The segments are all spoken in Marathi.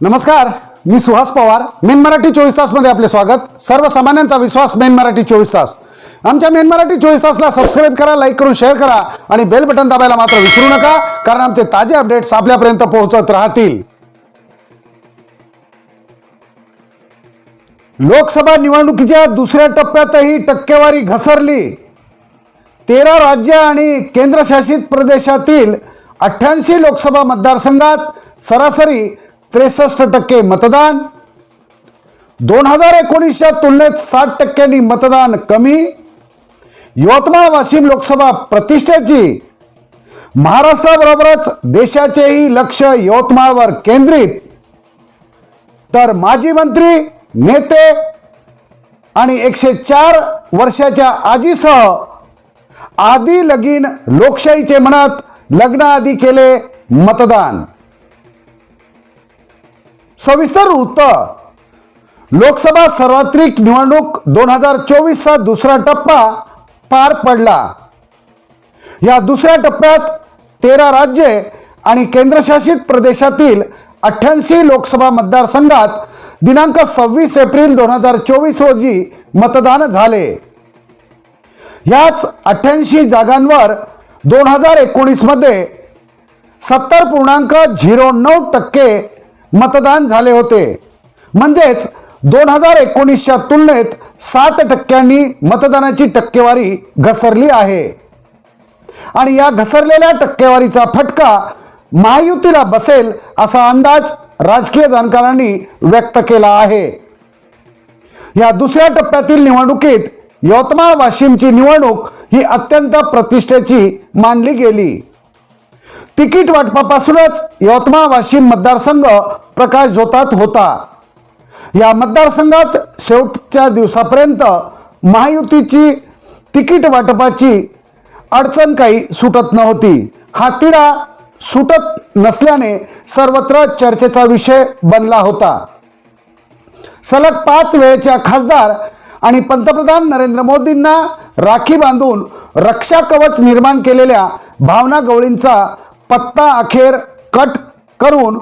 नमस्कार मी सुहास पवार. मेन मराठी चोवीस तासमध्ये आपले स्वागत. सर्वसामान्यांचा विश्वास मेन मराठी चोवीस तास. आमच्या मेन मराठी चोवीस तासला सबस्क्राईब करा लाईक करून शेअर करा आणि बेल बटन दाबायला मात्र विसरू नका कारण आमचे ताजे अपडेट्स आपल्यापर्यंत पोहोचत राहतील. लोकसभा निवडणुकीच्या दुसऱ्या टप्प्यातही टक्केवारी घसरली. तेरा राज्य आणि केंद्रशासित प्रदेशातील अठ्ठ्याऐंशी लोकसभा मतदारसंघात सरासरी त्रेसष्ट टक्के मतदान. दोन हजार एकोणीसच्या तुलनेत साठ टक्क्यांनी मतदान कमी. यवतमाळ वाशिम लोकसभा प्रतिष्ठेची. महाराष्ट्राबरोबरच देशाचेही लक्ष यवतमाळवर केंद्रित. तर माजी मंत्री नेते आणि एकशे चार वर्षाच्या आजीसह आधी लगीन लोकशाहीचे म्हणत लग्नाआधी केले मतदान. सविस्तर वृत्त लोकसभा सार्वत्रिक निवडणूक दोन हजार चोवीसचा दुसरा टप्पा पार पडला. या दुसऱ्या टप्प्यात तेरा राज्ये आणि केंद्रशासित प्रदेशातील अठ्ठ्याऐंशी लोकसभा मतदारसंघात दिनांक सव्वीस एप्रिल दोन हजार चोवीस रोजी मतदान झाले. याच अठ्ठ्याऐंशी जागांवर दोन हजार एकोणीसमध्ये सत्तर पूर्णांक झिरो नऊ टक्के मतदान झाले होते. म्हणजेच दोन हजार एकोणीसच्या तुलनेत सात टक्क्यांनी मतदानाची टक्केवारी घसरली आहे. आणि या घसरलेल्या टक्केवारीचा फटका महायुतीला बसेल असा अंदाज राजकीय जाणकारांनी व्यक्त केला आहे. या दुसऱ्या टप्प्यातील निवडणुकीत यवतमाळ वाशिमची निवडणूक ही अत्यंत प्रतिष्ठेची मानली गेली. तिकीट वाटपापासूनच यवतमाळ वाशिम मतदारसंघ प्रकाश जोतात होता. या मतदारसंघात शेवटच्या दिवसापर्यंत महायुतीची तिकीट वाटपाची अडचण काही सुटत नव्हती. हा तिढा सुटत नसल्याने सर्वत्र चर्चेचा विषय बनला होता. सलग पाच वेळेच्या खासदार आणि पंतप्रधान नरेंद्र मोदींना राखी बांधून रक्षा कवच निर्माण केलेल्या भावना गवळींचा पत्ता अखेर कट करून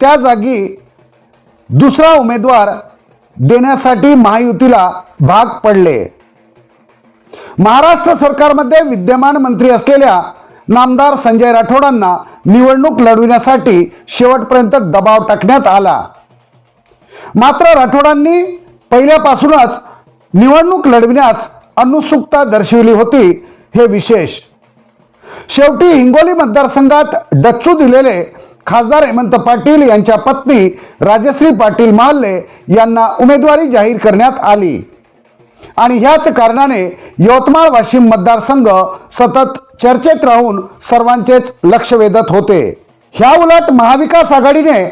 त्या जागी दुसरा उमेदवार देण्यासाठी महायुतीला भाग पडले. महाराष्ट्र सरकारमध्ये विद्यमान मंत्री असलेल्या नामदार संजय राठोडांना निवडणूक लढविण्यासाठी शेवटपर्यंत दबाव टाकण्यात आला. मात्र राठोडांनी पहिल्यापासूनच निवडणूक लढविण्यास अनुत्सुकता दर्शविली होती हे विशेष. शेवटी हिंगोली मतदारसंघात डच्चू दिलेले खासदार हेमंत पाटील यांच्या पत्नी राजश्री पाटील महाल्ले यांना उमेदवारी जाहीर करण्यात आली. आणि ह्याच कारणाने यवतमाळ वाशिम मतदारसंघ सतत चर्चेत राहून सर्वांचेच लक्ष वेधत होते. ह्या उलट महाविकास आघाडीने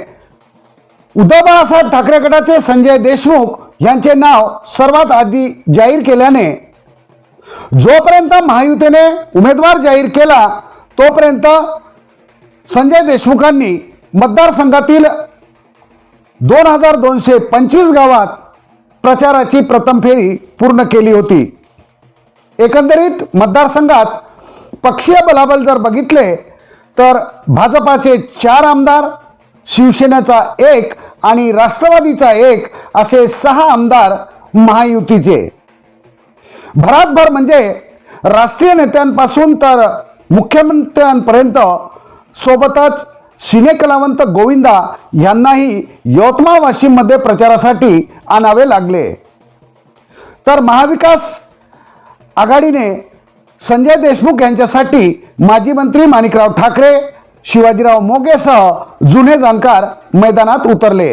उद्धव बाळासाहेब ठाकरे गटाचे संजय देशमुख यांचे नाव सर्वात आधी जाहीर केल्याने जोपर्यंत महायुतीने उमेदवार जाहीर केला तोपर्यंत संजय देशमुखांनी मतदारसंघातील दोन हजार दोनशे पंचवीस गावात प्रचाराची प्रथम फेरी पूर्ण केली होती. एकंदरीत मतदारसंघात पक्षीय बलाबल जर बघितले तर भाजपाचे चार आमदार शिवसेनेचा एक आणि राष्ट्रवादीचा एक असे सहा आमदार महायुतीचे. भरातभर म्हणजे राष्ट्रीय नेत्यांपासून तर मुख्यमंत्र्यांपर्यंत सोबतच सिनेकलावंत गोविंदा यांनाही यवतमाळ वाशिममध्ये प्रचारासाठी आणावे लागले. तर महाविकास आघाडीने संजय देशमुख यांच्यासाठी माजी मंत्री माणिकराव ठाकरे शिवाजीराव मोगेसह जुने जाणकार मैदानात उतरले.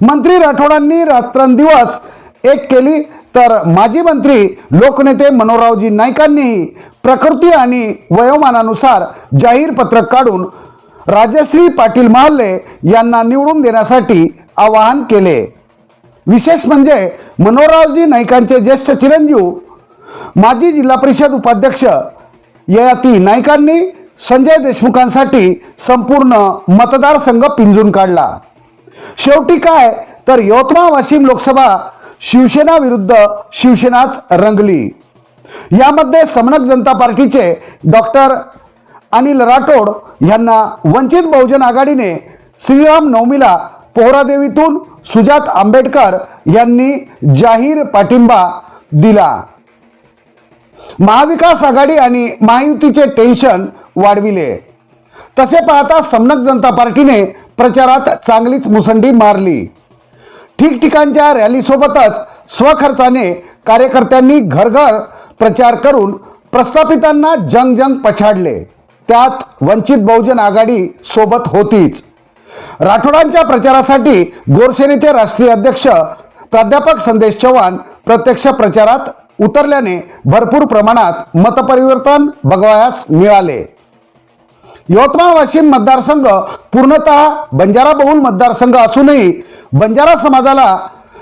मंत्री राठोडांनी रात्रंदिवस एक केली तर माजी मंत्री लोकनेते मनोहररावजी नाईकांनीही प्रकृती आणि वयोमानानुसार जाहीर पत्रक काढून राजश्री पाटील महाल्ले यांना निवडून देण्यासाठी आवाहन केले. विशेष म्हणजे मनोहररावजी नाईकांचे ज्येष्ठ चिरंजीव माजी जिल्हा परिषद उपाध्यक्ष ययाती नाईकांनी संजय देशमुखांसाठी संपूर्ण मतदारसंघ पिंजून काढला. शेवटी काय? तर यवतमाळ वाशिम लोकसभा शिवसेना विरुद्ध शिवसेनाच रंगली. यामध्ये समनक जनता पार्टीचे डॉक्टर अनिल राठोड यांना वंचित बहुजन आघाडीने श्रीराम नवमीला पोहरादेवीतून सुजात आंबेडकर यांनी जाहीर पाठिंबा दिला. महाविकास आघाडी आणि महायुतीचे टेन्शन वाढविले. तसे पाहता समनक जनता पार्टीने प्रचारात चांगलीच मुसंडी मारली. ठिकठिकाणच्या रॅलीसोबतच स्वखर्चाने कार्यकर्त्यांनी घरघर प्रचार करून प्रस्थापितांना जंग जंग पछाडले. त्यात वंचित बहुजन आघाडी सोबत होतीच. राठोडांच्या प्रचारासाठी गोरसेनेचे राष्ट्रीय अध्यक्ष प्राध्यापक संदेश चव्हाण प्रत्यक्ष प्रचारात उतरल्याने भरपूर प्रमाणात मतपरिवर्तन बघवायास मिळाले. यवतमाळ वाशिम मतदारसंघ पूर्णतः बंजारा बहुल मतदारसंघ असूनही बंजारा समाजाला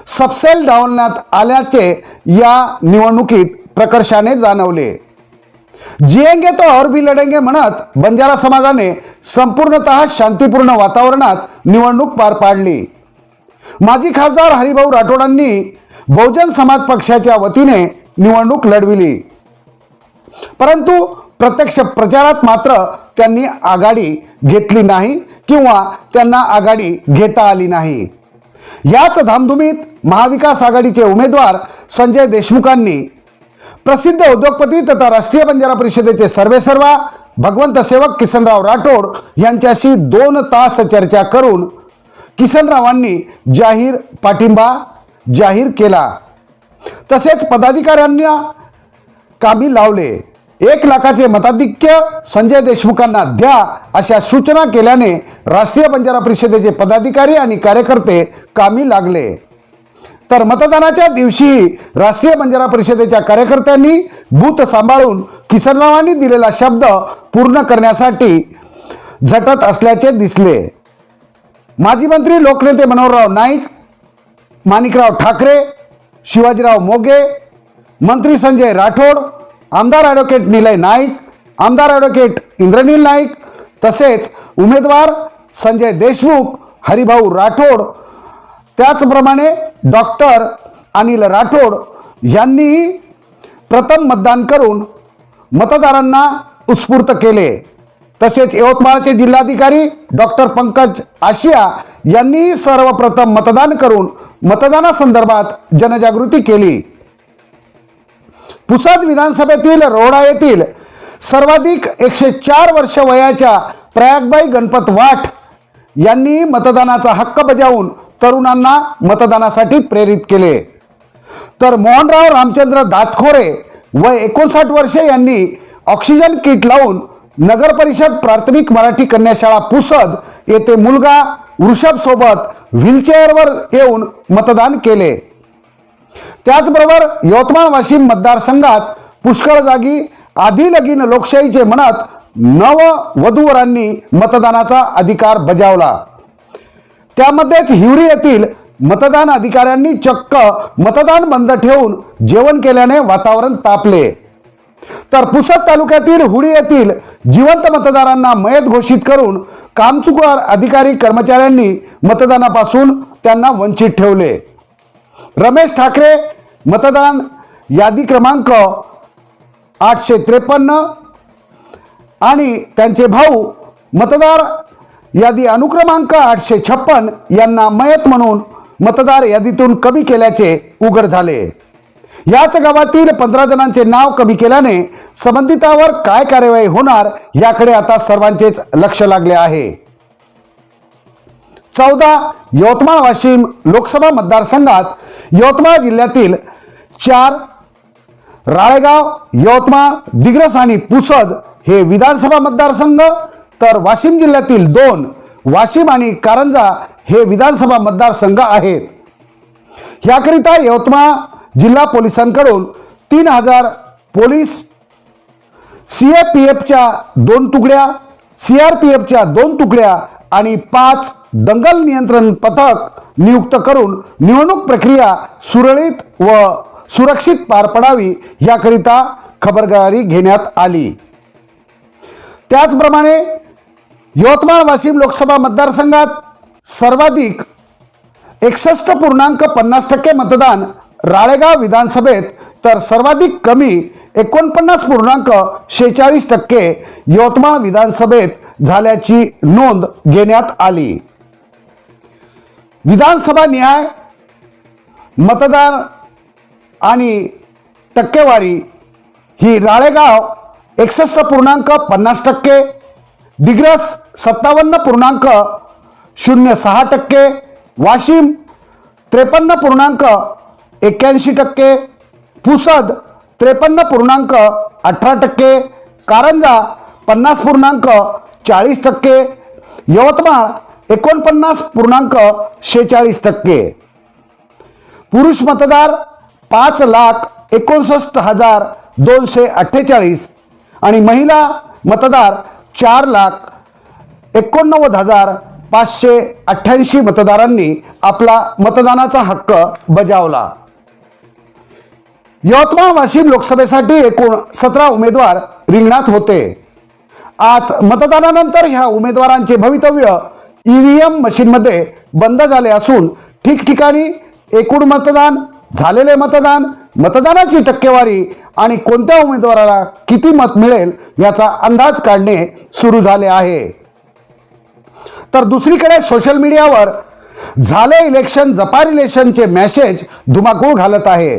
सबसेल डावलण्यात आल्याचे या निवडणुकीत प्रकर्षाने जाणवले. जिएंगे तो और भी लढेंगे म्हणत बंजारा समाजाने संपूर्णतः शांतीपूर्ण वातावरणात निवडणूक पार पाडली. माजी खासदार हरिभाऊ राठोडांनी बहुजन समाज पक्षाच्या वतीने निवडणूक लढविली. परंतु प्रत्यक्ष प्रचारात मात्र त्यांनी आघाडी घेतली नाही किंवा त्यांना आघाडी घेता आली नाही. याच धामधुमीत महाविकास आघाडीचे उमेदवार संजय देशमुखांनी प्रसिद्ध उद्योगपती तथा राष्ट्रीय बंजारा परिषदेचे सर्वेसर्वा भगवंत सेवक किसनराव राठोड यांच्याशी दोन तास चर्चा करून किसनरावांनी जाहीर पाठिंबा जाहीर केला. तसेच पदाधिकाऱ्यांना कामी लावले. एक लाखाचे मताधिक्य संजय देशमुखांना द्या अशा सूचना केल्याने राष्ट्रीय बंजारा परिषदेचे पदाधिकारी आणि कार्यकर्ते कामी लागले. तर मतदानाच्या दिवशी राष्ट्रीय बंजारा परिषदेच्या कार्यकर्त्यांनी बूथ सांभाळून किसनरावांनी दिलेला शब्द पूर्ण करण्यासाठी झटत असल्याचे दिसले. माजी मंत्री लोकनेते मनोहरराव नाईक माणिकराव ठाकरे शिवाजीराव मोगे मंत्री संजय राठोड आमदार ॲडव्होकेट निलय नाईक आमदार ॲडव्होकेट इंद्रनील नाईक तसेच उमेदवार संजय देशमुख हरिभाऊ राठोड त्याचप्रमाणे डॉक्टर अनिल राठोड यांनीही प्रथम मतदान करून मतदारांना उत्स्फूर्त केले. तसेच यवतमाळचे जिल्हाधिकारी डॉक्टर पंकज आशिया यांनीही सर्वप्रथम मतदान करून मतदानासंदर्भात जनजागृती केली. पुसद विधानसभेतील रोडा येथील सर्वाधिक एकशे चार वर्ष वयाच्या प्रयागबाई गणपत वाठ यांनी मतदानाचा हक्क बजावून तरुणांना मतदानासाठी प्रेरित केले. तर मोहनराव रामचंद्र दातखोरे व एकोणसाठ वर्षे यांनी ऑक्सिजन किट लावून नगर परिषद प्राथमिक मराठी कन्याशाळा पुसद येथे मुलगा वृषभ सोबत व्हीलचेअरवर येऊन मतदान केले. त्याचबरोबर यवतमाळ वाशिम मतदारसंघात पुष्कळ जागी आधी लगीन लोकशाहीचे म्हणत नव वधूवरांनी मतदानाचा अधिकार बजावला. त्यामध्येच हिवरी येथील मतदान अधिकाऱ्यांनी चक्क मतदान बंद ठेवून जेवण केल्याने वातावरण तापले. तर पुसद तालुक्यातील हुडी येथील जिवंत मतदारांना मयत घोषित करून कामचुकार अधिकारी कर्मचाऱ्यांनी मतदानापासून त्यांना वंचित ठेवले. रमेश ठाकरे मतदान यादी क्रमांक आठशे त्रेपन्न आणि त्यांचे भाऊ मतदार यादी अनुक्रमांक आठशे छप्पन यांना मयत म्हणून मतदार यादीतून कमी केल्याचे उघड झाले. याच गावातील पंधरा जणांचे नाव कमी केल्याने संबंधितावर काय कार्यवाही होणार याकडे आता सर्वांचेच लक्ष लागले आहे. चौदा यवतमाळ वाशिम लोकसभा मतदारसंघात यवतमाळ जिल्ह्यातील चार राळेगाव यवतमाळ दिग्रस आणि पुसद हे विधानसभा मतदारसंघ तर वाशिम जिल्ह्यातील दोन वाशिम आणि कारंजा हे विधानसभा मतदारसंघ आहेत. याकरिता यवतमाळ जिल्हा पोलिसांकडून तीन हजार पोलीस सी ए पी एफच्या दोन तुकड्या सी आर पी एफच्या दोन तुकड्या आणि पाच दंगल नियंत्रण पथक नियुक्त करून निवडणूक प्रक्रिया सुरळीत व सुरक्षित पार पडावी याकरिता खबरदारी घेण्यात आली. त्याचप्रमाणे यवतमाळ वाशिम लोकसभा मतदारसंघात सर्वाधिक एकसष्ट पूर्णांक पन्नास टक्के मतदान राळेगाव विधानसभेत तर सर्वाधिक कमी एकोणपन्नास पूर्णांक शेहेचाळीस टक्के यवतमाळ विधानसभेत झाल्याची नोंद घेण्यात आली. विधानसभा न्याय मतदार आणि टक्केवारी ही राळेगाव एकसष्ट पूर्णांक पन्नास टक्के दिग्रस सत्तावन्न पूर्णांक शून्य सहा टक्के वाशिम त्रेपन्न पूर्णांक एक्क्याऐंशी टक्के पुसद त्रेपन्न पूर्णांक अठरा टक्के कारंजा पन्नास पूर्णांक चाळीस टक्के यवतमाळ एकोणपन्नास पूर्णांक शेहेचाळीस टक्के. पुरुष मतदार पाच लाख एकोणसष्ट हजार दोनशे अठ्ठेचाळीस आणि महिला मतदार चार लाख एकोणनव्वद हजार पाचशे अठ्ठ्याऐंशी मतदारांनी आपला मतदानाचा हक्क बजावला. यवतमाळ वाशिम लोकसभेसाठी एकूण सतरा उमेदवार रिंगणात होते. आज मतदानानंतर ह्या उमेदवारांचे भवितव्य ई व्ही एम मशीनमध्ये बंद झाले असून ठिकठिकाणी एकूण मतदान झालेले मतदान मतदानाची टक्केवारी आणि कोणत्या उमेदवाराला किती मत मिळेल याचा अंदाज काढणे सुरू झाले आहे. तर दुसरीकडे सोशल मीडियावर झाले इलेक्शन जपा रिलेशनचे मेसेज धुमाकूळ घालत आहे.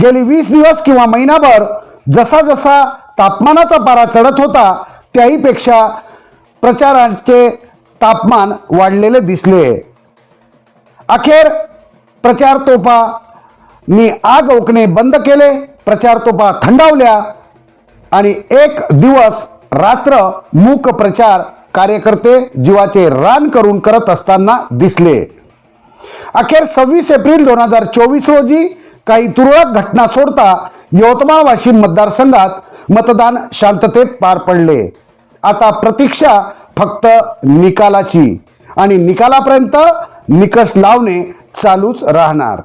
गेली वीस दिवस किंवा महिनाभर जसा जसा तापमानाचा पारा चढत होता त्याहीपेक्षा प्रचाराचे तापमान वाढलेले दिसले. अखेर प्रचार तोफांनी आग ओकणे बंद केले प्रचार तोफा थंडावल्या आणि एक दिवस रात्र मूक प्रचार कार्यकर्ते जीवाचे रान करून करत असताना दिसले. अखेर सव्वीस एप्रिल दोन हजार चोवीस रोजी काही तुरळक घटना सोडता यवतमाळ वाशिम मतदारसंघात मतदान शांततेत पार पडले. आता प्रतीक्षा फक्त निकालाची आणि निकालापर्यंत निकष लावणे चालूच राहणार.